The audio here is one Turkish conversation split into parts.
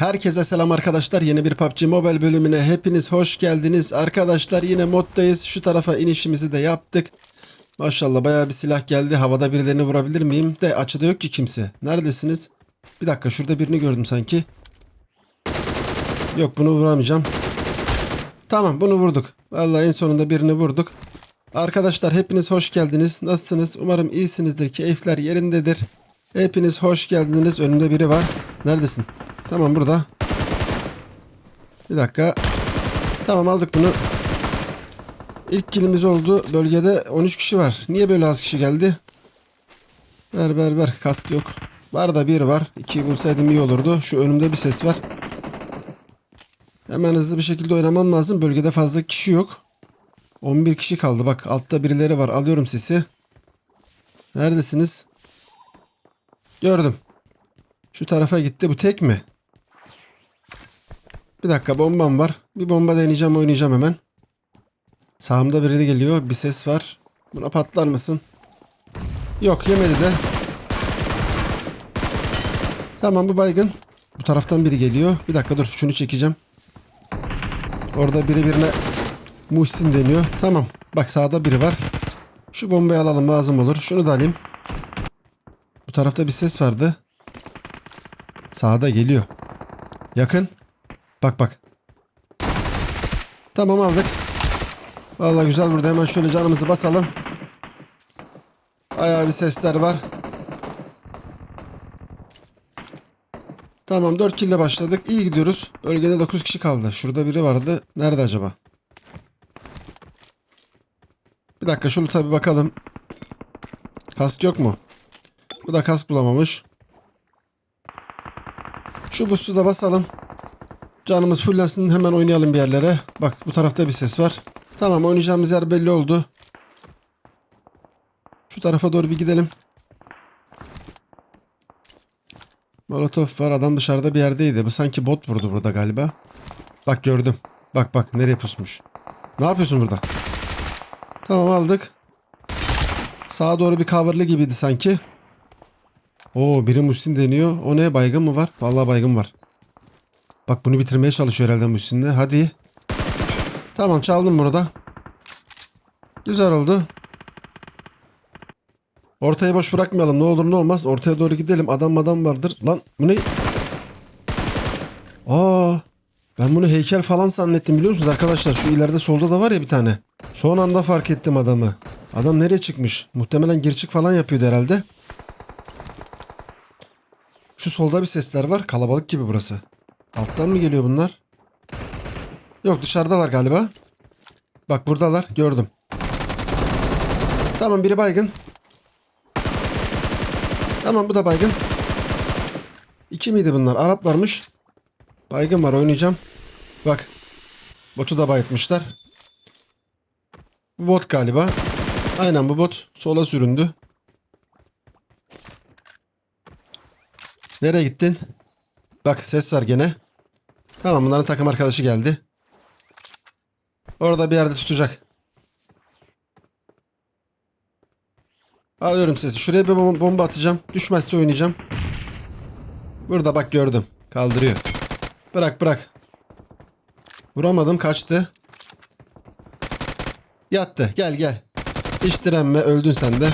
Herkese selam arkadaşlar. Yeni bir PUBG Mobile bölümüne hepiniz hoş geldiniz. Arkadaşlar yine moddayız. Şu tarafa inişimizi de yaptık. Maşallah bayağı bir silah geldi. Havada birilerini vurabilir miyim? De açıda yok ki kimse. Neredesiniz? Bir dakika şurada birini gördüm sanki. Yok bunu vuramayacağım. Tamam bunu vurduk. Vallahi en sonunda birini vurduk. Arkadaşlar hepiniz hoş geldiniz. Nasılsınız? Umarım iyisinizdir. Keyifler yerindedir. Hepiniz hoş geldiniz. Önümde biri var. Neredesin? Tamam burada. Bir dakika. Tamam aldık bunu. İlk kilimiz oldu. Bölgede 13 kişi var. Niye böyle az kişi geldi? Ver ver ver. Kask yok. Var da bir var. İkiyi bulsaydım iyi olurdu. Şu önümde bir ses var. Hemen hızlı bir şekilde oynamam lazım. Bölgede fazla kişi yok. 11 kişi kaldı. Bak altta birileri var. Alıyorum sesi. Neredesiniz? Gördüm. Şu tarafa gitti. Bu tek mi? Bir dakika bombam var. Bir bomba deneyeceğim oynayacağım hemen. Sağımda biri geliyor. Bir ses var. Buna patlar mısın? Yok yemedi de. Tamam bu baygın. Bu taraftan biri geliyor. Bir dakika dur şunu çekeceğim. Orada biri birine Muhsin deniyor. Tamam. Bak sağda biri var. Şu bombayı alalım lazım olur. Şunu da alayım. Bu tarafta bir ses vardı. Sağda geliyor. Yakın. Bak bak. Tamam aldık. Vallahi güzel burada hemen şöyle canımızı basalım. Bayağı bir sesler var. Tamam 4 kill ile başladık. İyi gidiyoruz. Bölgede 9 kişi kaldı. Şurada biri vardı. Nerede acaba? Bir dakika şunu tabi bakalım. Kask yok mu? Bu da kask bulamamış. Şu boost'u da basalım. Canımız fullensin hemen oynayalım bir yerlere. Bak bu tarafta bir ses var. Tamam oynayacağımız yer belli oldu. Şu tarafa doğru bir gidelim. Molotof var adam dışarıda bir yerdeydi. Bu sanki bot vurdu burada galiba. Bak gördüm. Bak bak nereye pusmuş. Ne yapıyorsun burada? Tamam aldık. Sağa doğru bir coverlı gibiydi sanki. Oo biri Muhsin deniyor. O ne baygın mı var? Vallahi baygın var. Bak bunu bitirmeye çalışıyor herhalde Muhsin de. Hadi. Tamam çaldım bunu da. Güzel oldu. Ortaya boş bırakmayalım. Ne olur ne olmaz. Ortaya doğru gidelim. Adam adam vardır. Lan bu ne? Aa, ben bunu heykel falan zannettim biliyor musunuz arkadaşlar? Şu ileride solda da var ya bir tane. Son anda fark ettim adamı. Adam nereye çıkmış? Muhtemelen girçik falan yapıyordu herhalde. Şu solda bir sesler var. Kalabalık gibi burası. Alttan mı geliyor bunlar? Yok dışarıdalar galiba. Bak buradalar. Gördüm. Tamam biri baygın. Tamam bu da baygın. İki miydi bunlar? Arap varmış. Baygın var oynayacağım. Bak. Botu da bayıtmışlar. Bu bot galiba. Aynen bu bot. Sola süründü. Nereye gittin? Bak ses var gene. Tamam bunların takım arkadaşı geldi. Orada bir yerde tutacak. Alıyorum sesi. Şuraya bir bom- bomba atacağım. Düşmezse oynayacağım. Burada bak gördüm. Kaldırıyor. Bırak bırak. Vuramadım kaçtı. Yattı. Gel gel. Hiç direnme. Öldün sen de.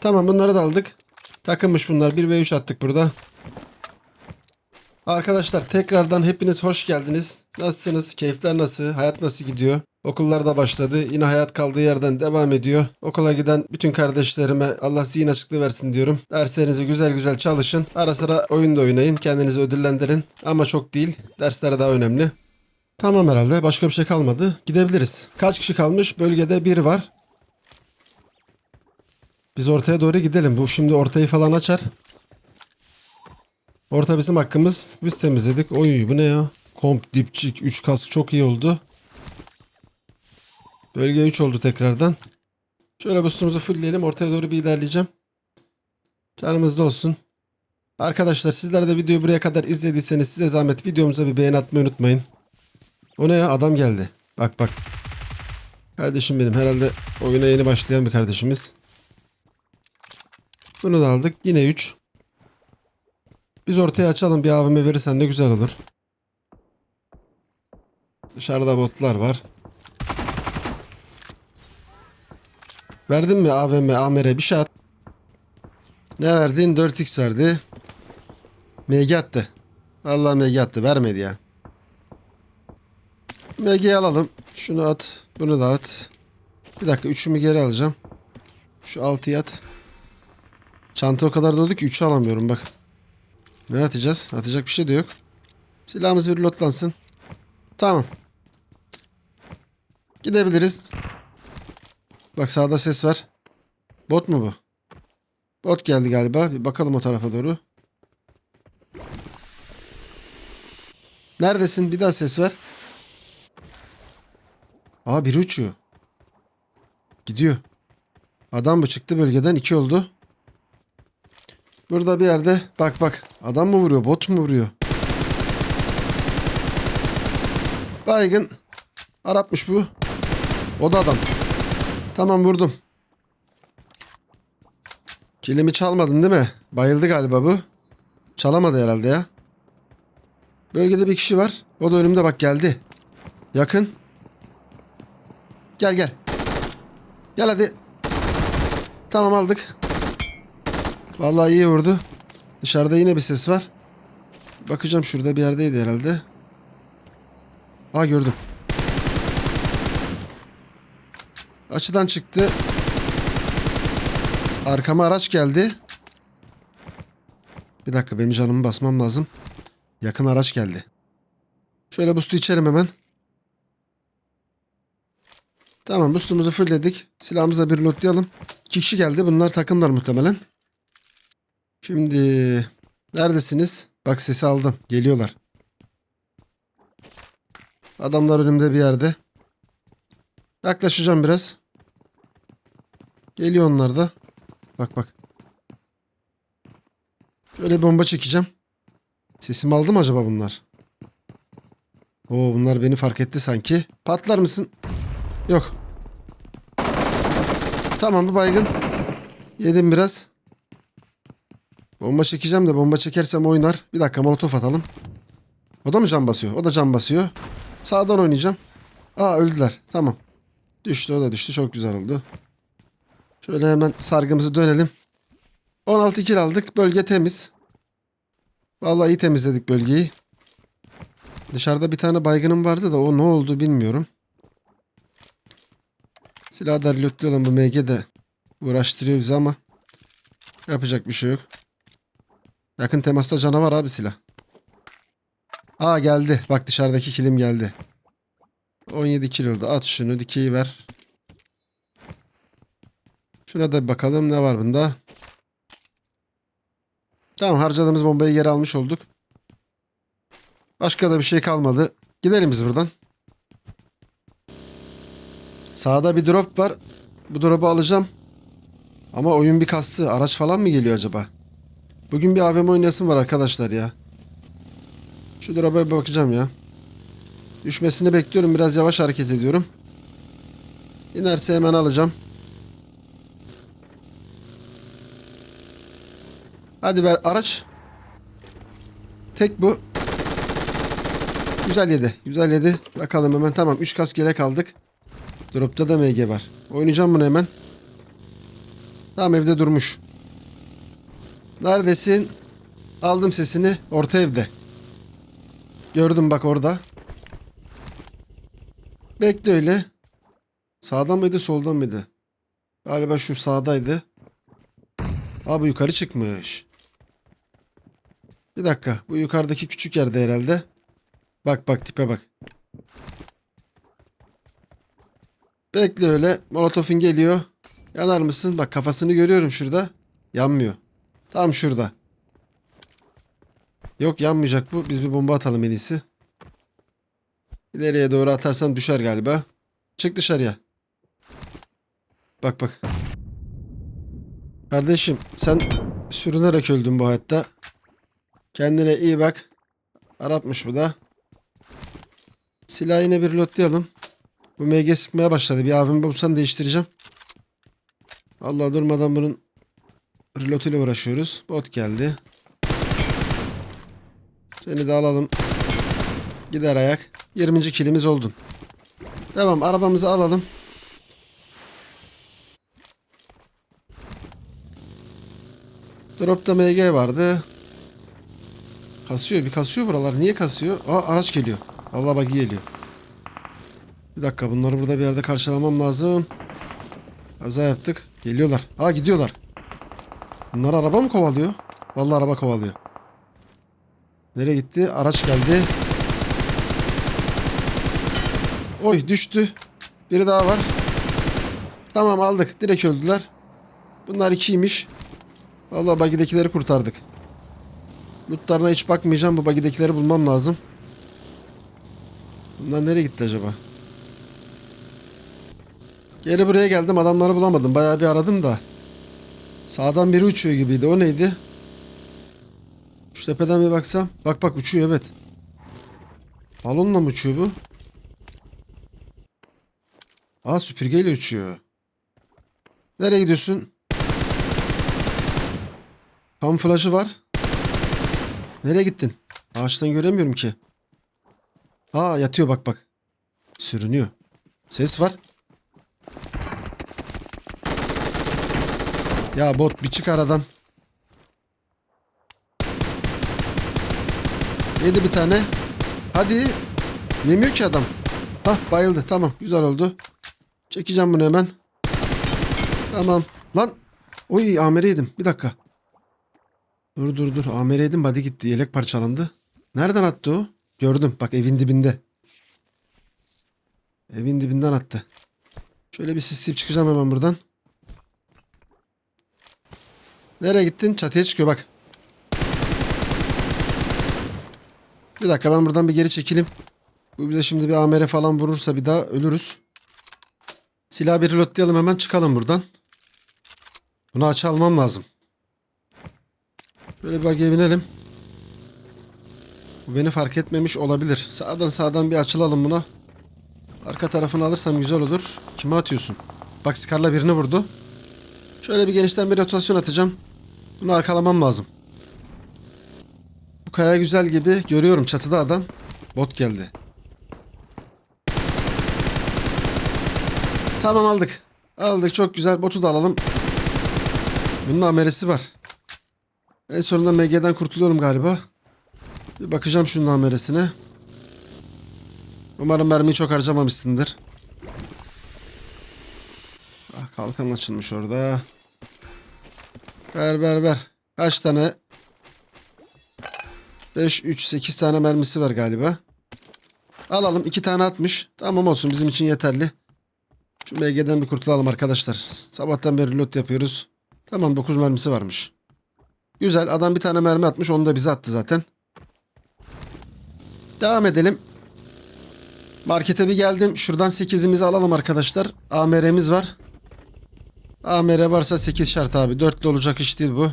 Tamam bunları da aldık. Takılmış bunlar. 1 ve 3 attık burada. Arkadaşlar tekrardan hepiniz hoş geldiniz. Nasılsınız? Keyifler nasıl? Hayat nasıl gidiyor? Okullar da başladı. Yine hayat kaldığı yerden devam ediyor. Okula giden bütün kardeşlerime Allah zihin açıklığı versin diyorum. Derslerinizi güzel güzel çalışın. Ara sıra oyun da oynayın. Kendinizi ödüllendirin. Ama çok değil. Derslere daha önemli. Tamam herhalde. Başka bir şey kalmadı. Gidebiliriz. Kaç kişi kalmış? Bölgede bir var. Biz ortaya doğru gidelim. Bu şimdi ortayı falan açar. Orta bizim hakkımız. Biz temizledik. Oy bu ne ya? Komp, dipçik, 3 kask çok iyi oldu. Bölge 3 oldu tekrardan. Şöyle boostumuzu fullleyelim. Ortaya doğru bir ilerleyeceğim. Canımızda olsun. Arkadaşlar sizler de videoyu buraya kadar izlediyseniz size zahmet videomuza bir beğeni atmayı unutmayın. O ne ya? Adam geldi. Bak bak. Kardeşim benim. Herhalde oyuna yeni başlayan bir kardeşimiz. Bunu da aldık. Yine 3. Biz ortaya açalım bir AVM verirsen de güzel olur. Dışarıda botlar var. Verdin mi AVM, AMR bir şey at. Ne verdin? 4x verdi. MG attı. Vallahi MG attı. Vermedi ya. MG'yi alalım. Şunu at. Bunu da at. Bir dakika. Üçümü geri alacağım. Şu 6'yı at. Çanta o kadar dolu ki 3'ü alamıyorum bak. Ne atacağız? Atacak bir şey de yok. Silahımız bir lotlansın. Tamam. Gidebiliriz. Bak sağda ses var. Bot mu bu? Bot geldi galiba. Bir bakalım o tarafa doğru. Neredesin? Bir daha ses var. Aa biri uçuyor. Gidiyor. Adam mı çıktı bölgeden? iki oldu. Burada bir yerde bak bak adam mı vuruyor bot mu vuruyor? Baygın. Arapmış bu. O da adam. Tamam vurdum. Kilimi çalmadın değil mi? Bayıldı galiba bu. Çalamadı herhalde ya. Bölgede bir kişi var. O da önümde bak geldi. Yakın. Gel gel. Gel hadi. Tamam aldık. Vallahi iyi vurdu. Dışarıda yine bir ses var. Bakacağım şurada bir yerdeydi herhalde. Aa gördüm. Açıdan çıktı. Arkama araç geldi. Bir dakika benim canımı basmam lazım. Yakın araç geldi. Şöyle boost'u içerim hemen. Tamam boost'umuzu fullledik. Silahımıza bir lootlayalım. İki kişi geldi. Bunlar takımlar muhtemelen. Şimdi neredesiniz? Bak sesi aldım. Geliyorlar. Adamlar önümde bir yerde. Yaklaşacağım biraz. Geliyor onlar da. Bak bak. Şöyle bomba çekeceğim. Sesimi aldı mı acaba bunlar? Oo bunlar beni fark etti sanki. Patlar mısın? Yok. Tamam bu baygın. Yedim biraz. Bomba çekeceğim de bomba çekersem oynar. Bir dakika molotof atalım. O da mı can basıyor? O da can basıyor. Sağdan oynayacağım. Aa öldüler. Tamam. Düştü o da düştü. Çok güzel oldu. Şöyle hemen sargımızı dönelim. 16 kill aldık. Bölge temiz. Vallahi iyi temizledik bölgeyi. Dışarıda bir tane baygınım vardı da o ne oldu bilmiyorum. Silahı da reloadlayalım bu MG de uğraştırıyor bizi ama yapacak bir şey yok. Yakın temasta canavar abi silah. Aa geldi. Bak dışarıdaki kilim geldi. 17 kilo. At şunu dikeyi ver. Şuna da bakalım ne var bunda. Tamam harcadığımız bombayı geri almış olduk. Başka da bir şey kalmadı. Gidelim biz buradan. Sağda bir drop var. Bu drop'u alacağım. Ama oyun bir kastı. Araç falan mı geliyor acaba? Bugün bir AVM oynayasım var arkadaşlar ya. Şu drop'a bakacağım ya. Düşmesini bekliyorum. Biraz yavaş hareket ediyorum. İnerse hemen alacağım. Hadi ver araç. Tek bu. Güzel yedi. Güzel yedi. Bakalım hemen tamam. 3 kas gerek aldık. Drop'ta da MG var. Oynayacağım bunu hemen. Tamam evde durmuş. Neredesin? Aldım sesini. Orta evde. Gördüm bak orada. Bekle öyle. Sağdan mıydı soldan mıydı? Galiba şu sağdaydı. Abi yukarı çıkmış. Bir dakika. Bu yukarıdaki küçük yerde herhalde. Bak bak tipe bak. Bekle öyle. Molotof'un geliyor. Yanar mısın? Bak kafasını görüyorum şurada. Yanmıyor. Tam şurada. Yok yanmayacak bu. Biz bir bomba atalım en iyisi. İleriye doğru atarsan düşer galiba. Çık dışarıya. Bak bak. Kardeşim sen sürünerek öldün bu hayatta. Kendine iyi bak. Arapmış bu da. Silahı yine bir lotlayalım. Bu MG sıkmaya başladı. Bir abimi bulsam değiştireceğim. Allah durmadan bunun reload ile uğraşıyoruz. Bot geldi. Seni de alalım. Gider ayak. 20. kilimiz oldun. Devam arabamızı alalım. Drop'ta MG vardı. Kasıyor bir kasıyor buralar. Niye kasıyor? Aa araç geliyor. Allah bak geliyor. Bir dakika bunları burada bir yerde karşılamam lazım. Kaza yaptık. Geliyorlar. Aa gidiyorlar. Bunlar araba mı kovalıyor? Vallahi araba kovalıyor. Nereye gitti? Araç geldi. Oy düştü. Biri daha var. Tamam aldık. Direkt öldüler. Bunlar ikiymiş. Vallahi bagidekileri kurtardık. Lootlarına hiç bakmayacağım. Bu bagidekileri bulmam lazım. Bunlar nereye gitti acaba? Geri buraya geldim. Adamları bulamadım. Bayağı bir aradım da. Sağdan biri uçuyor gibiydi. O neydi? Şu tepeden bir baksam. Bak bak uçuyor evet. Balonla mı uçuyor bu? Aa süpürgeyle uçuyor. Nereye gidiyorsun? Kamuflajı var. Nereye gittin? Ağaçtan göremiyorum ki. Aa yatıyor bak bak. Sürünüyor. Ses var. Ya bot bir çık aradan. Yedi bir tane. Hadi. Yemiyor ki adam. Hah bayıldı. Tamam güzel oldu. Çekeceğim bunu hemen. Tamam. Lan. Oy amere yedim. Bir dakika. Dur dur dur. Amere yedim. Body gitti. Yelek parçalandı. Nereden attı o? Gördüm. Bak evin dibinde. Evin dibinden attı. Şöyle bir sisleyip çıkacağım hemen buradan. Nereye gittin? Çatıya çıkıyor bak. Bir dakika ben buradan bir geri çekileyim. Bu bize şimdi bir amere falan vurursa bir daha ölürüz. Silah bir reloadlayalım hemen çıkalım buradan. Bunu açı almam lazım. Şöyle bir bagiye binelim. Bu beni fark etmemiş olabilir. Sağdan sağdan bir açılalım buna. Arka tarafını alırsam güzel olur. Kime atıyorsun? Bak Scar'la birini vurdu. Şöyle bir genişten bir rotasyon atacağım. Bunu arkalamam lazım. Bu kaya güzel gibi. Görüyorum çatıda adam. Bot geldi. Tamam aldık. Aldık çok güzel. Botu da alalım. Bunun ameresi var. En sonunda MG'den kurtuluyorum galiba. Bir bakacağım şunun ameresine. Umarım mermiyi çok harcamamışsındır. Ah, kalkan açılmış orada. Ver ver ver. Kaç tane? 5, 3, 8 tane mermisi var galiba. Alalım. 2 tane atmış. Tamam olsun bizim için yeterli. Şu MG'den bir kurtulalım arkadaşlar. Sabahtan beri loot yapıyoruz. Tamam 9 mermisi varmış. Güzel. Adam bir tane mermi atmış. Onu da bize attı zaten. Devam edelim. Markete bir geldim. Şuradan 8'imizi alalım arkadaşlar. AMR'miz var. AMR varsa 8 şart abi. 4'lü olacak iş değil bu.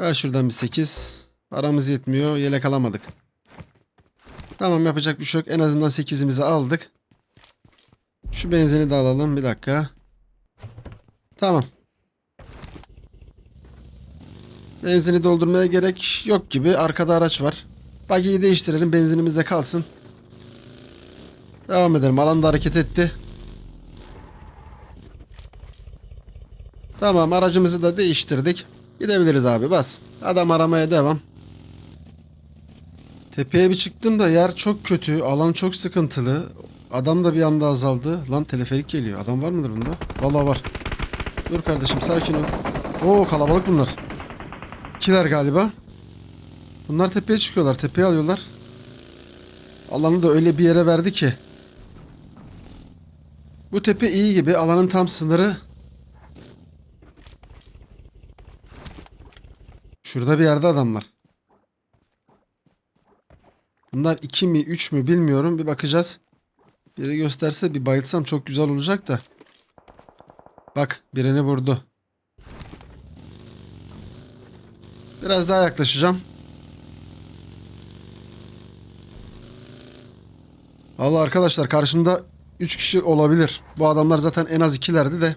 Ver şuradan bir 8. Paramız yetmiyor. Yelek alamadık. Tamam yapacak bir şey yok. En azından 8'imizi aldık. Şu benzini de alalım. Bir dakika. Tamam. Benzini doldurmaya gerek yok gibi. Arkada araç var. Bagiyi değiştirelim. Benzinimiz de kalsın. Devam edelim. Alan da hareket etti. Tamam aracımızı da değiştirdik. Gidebiliriz abi bas. Adam aramaya devam. Tepeye bir çıktım da yer çok kötü. Alan çok sıkıntılı. Adam da bir anda azaldı. Lan teleferik geliyor. Adam var mıdır bunda? Vallahi var. Dur kardeşim sakin ol. Oo kalabalık bunlar. İkiler galiba. Bunlar tepeye çıkıyorlar. Tepeye alıyorlar. Alanı da öyle bir yere verdi ki. Bu tepe iyi gibi. Alanın tam sınırı. Şurada bir yerde adam var. Bunlar iki mi üç mü bilmiyorum. Bir bakacağız. Biri gösterse bir bayılsam çok güzel olacak da. Bak birini vurdu. Biraz daha yaklaşacağım. Allah arkadaşlar karşımda 3 kişi olabilir. Bu adamlar zaten en az ikilerdi de.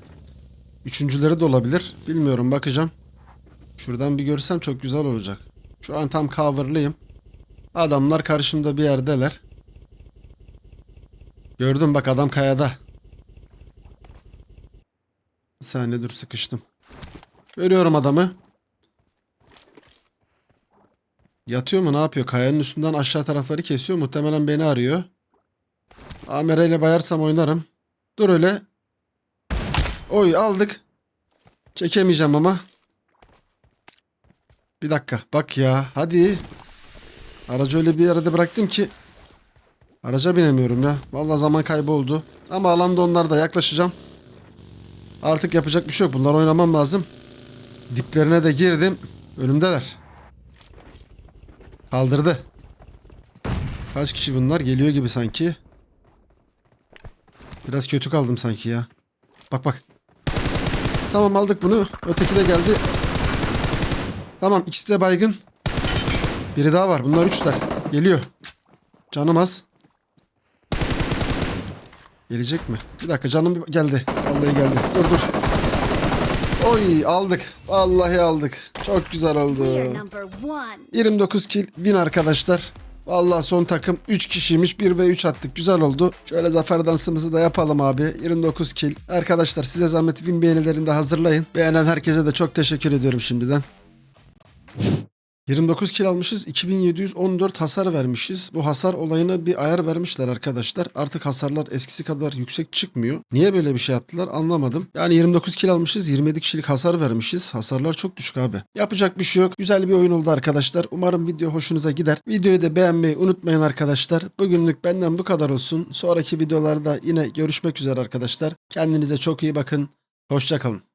Üçüncüleri de olabilir. Bilmiyorum bakacağım. Şuradan bir görsem çok güzel olacak. Şu an tam coverlıyım. Adamlar karşımda bir yerdeler. Gördüm bak adam kayada. Bir saniye dur sıkıştım. Görüyorum adamı. Yatıyor mu ne yapıyor? Kayanın üstünden aşağı tarafları kesiyor. Muhtemelen beni arıyor. Amereyle bayarsam oynarım. Dur öyle. Oy aldık. Çekemeyeceğim ama. Bir dakika. Bak ya. Hadi. Aracı öyle bir yerde bıraktım ki. Araca binemiyorum ya. Vallahi zaman kaybı oldu. Ama alanda onlar da yaklaşacağım. Artık yapacak bir şey yok. Bunlar oynamam lazım. Diplerine de girdim. Önümdeler. Kaldırdı. Kaç kişi bunlar? Geliyor gibi sanki. Biraz kötü kaldım sanki ya. Bak bak. Tamam aldık bunu. Öteki de geldi. Tamam ikisi de baygın. Biri daha var. Bunlar üçler. Geliyor. Canım az. Gelecek mi? Bir dakika canım bir- geldi. Vallahi geldi. Dur dur. Oy aldık. Vallahi aldık. Çok güzel oldu. We are number one. 29 kill win arkadaşlar. Vallahi son takım 3 kişiymiş 1 ve 3 attık güzel oldu. Şöyle zafer dansımızı da yapalım abi. 29 kill. Arkadaşlar size zahmet win beğenilerini de hazırlayın. Beğenen herkese de çok teşekkür ediyorum şimdiden. 29 kill almışız. 2714 hasar vermişiz. Bu hasar olayına bir ayar vermişler arkadaşlar. Artık hasarlar eskisi kadar yüksek çıkmıyor. Niye böyle bir şey yaptılar anlamadım. Yani 29 kill almışız. 27 kişilik hasar vermişiz. Hasarlar çok düşük abi. Yapacak bir şey yok. Güzel bir oyun oldu arkadaşlar. Umarım video hoşunuza gider. Videoyu da beğenmeyi unutmayın arkadaşlar. Bugünlük benden bu kadar olsun. Sonraki videolarda yine görüşmek üzere arkadaşlar. Kendinize çok iyi bakın. Hoşçakalın.